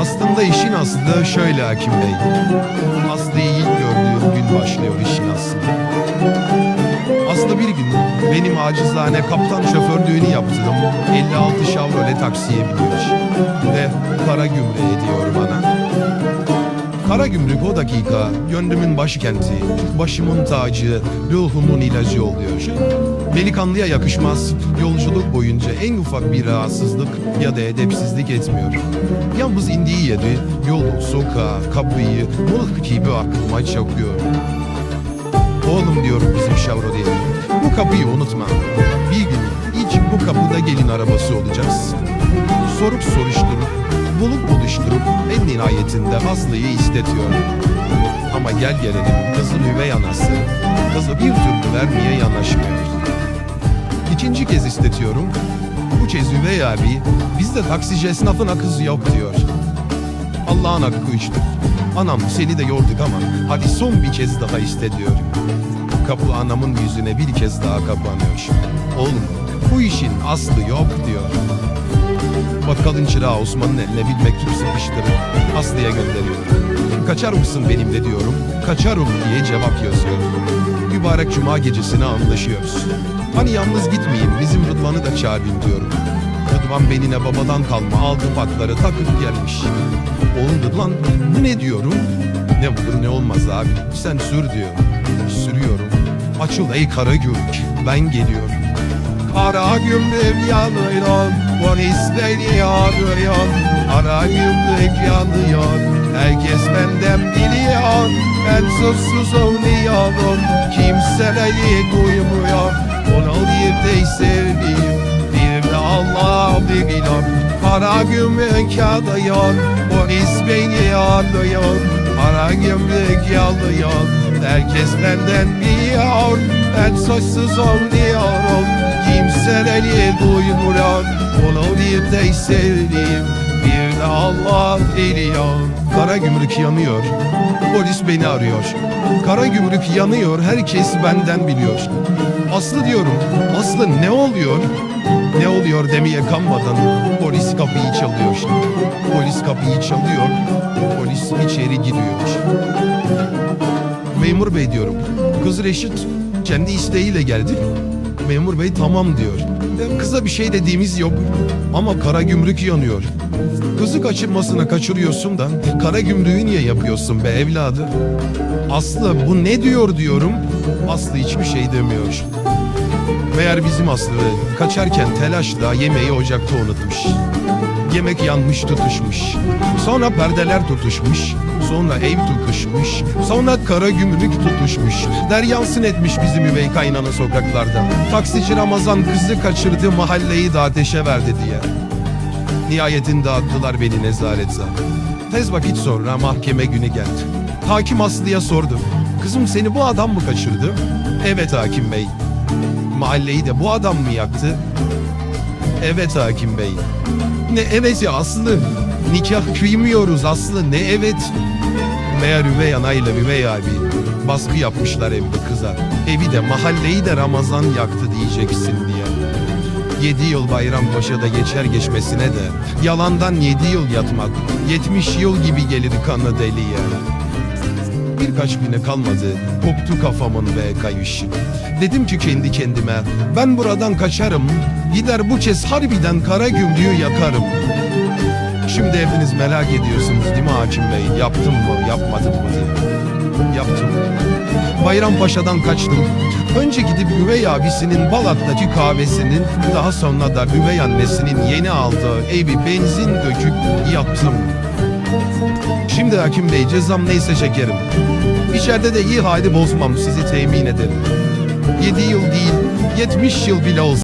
Aslında işin aslı şöyle Hakim Bey. Aslı'yı ilk gördüğüm gün başlıyor işin aslı. Aslı bir gün benim acizane kaptan şoförlüğünü yaptığım 56 Chevrolet taksiye biniyor. Ve para gümrüğü ediyor bana. Kara gümrük o dakika gönlümün başkenti, başımın tacı, ruhumun ilacı oluyor. Delikanlıya yakışmaz, yolculuk boyunca en ufak bir rahatsızlık ya da edepsizlik etmiyor. Yalnız indiği yeri, yolu, sokağı, kapıyı, mılık gibi aklıma çakıyor. Oğlum diyorum bizim Chevrolet'e, bu kapıyı unutma. Bir gün hiç bu kapıda gelin arabası olacağız. Sorup soruşturup, bulup buluşturup en nihayetinde Aslı'yı istetiyor. Ama gel gelelim kızın üvey anası, kızı bir türlü vermeye yanaşmıyor. İkinci kez istetiyorum. Bu kez üvey abi bizde taksici esnafına kızı yok diyor. Allah'ın hakkı üçtür. Anam seni de yorduk ama hadi son bir kez daha iste diyor. Kapı anamın yüzüne bir kez daha kapanıyor. Oğlum bu işin aslı yok diyor. Bakkalın çırağı Osman'ın eline bir mektup sıkıştırıp Aslı'ya gönderiyor. Kaçar mısın benimle diyorum. Kaçarım diye cevap yazıyor. Mübarek cuma gecesine anlaşıyoruz. Hani yalnız gitmeyeyim bizim Rıdvan'ı da çağırayım diyorum. Rıdvan benine babadan kalma aldı patları takıp gelmiş. Oğlum Rıdvan bu ne diyorum? Ne olur ne olmaz abi sen sür diyor. Sürüyorum. Açıl ey kara gök ben geliyorum. Kara gümrük yanıyor, polis beni arıyor. Kara gümrük yanıyor, herkes benden biliyor. Ben suçsuzum diyorum, kimseleri duymuyor. Onu bir Biliyor. Kara gümrük yanıyor, polis beni arıyor. Kara gümrük yanıyor, herkes benden biliyor. Ben suçsuzum diyorum, kimseleri duymuyor bir de sevdiğim bir de Allah biliyor Kara gümrük yanıyor Polis beni arıyor Kara gümrük yanıyor herkes benden biliyor Aslı diyorum Aslı ne oluyor ne oluyor demeye kanmadan polis kapıyı çalıyor. Polis kapıyı çalıyor. Polis içeri giriyor. Memur bey diyorum. Kız Reşit kendi isteğiyle geldi. Memur bey tamam diyor. Kıza bir şey dediğimiz yok. Ama kara gümrük yanıyor. Kızı kaçırmasına kaçırıyorsun da kara gümrüğü niye yapıyorsun be evladı? Aslı bu ne diyor diyorum. Aslı hiçbir şey demiyor. Meğer bizim Aslı kaçarken telaşla yemeği ocakta unutmuş. Yemek yanmış tutuşmuş. Sonra perdeler tutuşmuş. Sonra ev tutuşmuş. Sonra kara gümrük tutuşmuş. Deryansın etmiş bizim üvey kaynana sokaklarda. Taksici Ramazan kızı kaçırdı mahalleyi de ateşe verdi diye. Nihayetinde attılar beni nezarete. Tez vakit sonra mahkeme günü geldi. Hakim Aslı'ya sordu. Kızım seni bu adam mı kaçırdı? Evet hakim bey. Mahalleyi de bu adam mı yaktı? Evet hakim bey. Ne evet ya Aslı. Nikah kıymıyoruz Aslı ne evet. Meğer üvey anayla üvey abi baskı yapmışlar evde kıza. Evi de mahalleyi de Ramazan yaktı diyeceksin diye. Yedi yıl Bayrampaşa'da geçer geçmesine de yalandan yedi yıl yatmak yetmiş yıl gibi gelir kanı deliye. Birkaç güne kalmadı koptu kafamın ve kayış. Dedim ki kendi kendime ben buradan kaçarım gider bu kez harbiden kara gümrüğü yakarım. Şimdi hepiniz merak ediyorsunuz değil mi Hakim Bey? Yaptım mı, yapmadım mı diye. Yaptım. Bayrampaşa'dan kaçtım. Önce gidip üvey abisinin Balat'taki kahvesinin, daha sonra da üvey annesinin yeni aldığı evi benzin döküp yaktım. Şimdi Hakim Bey cezam neyse çekerim. İçeride de iyi hali bozmam sizi temin ederim. 7 yıl değil, 70 yıl bile olsa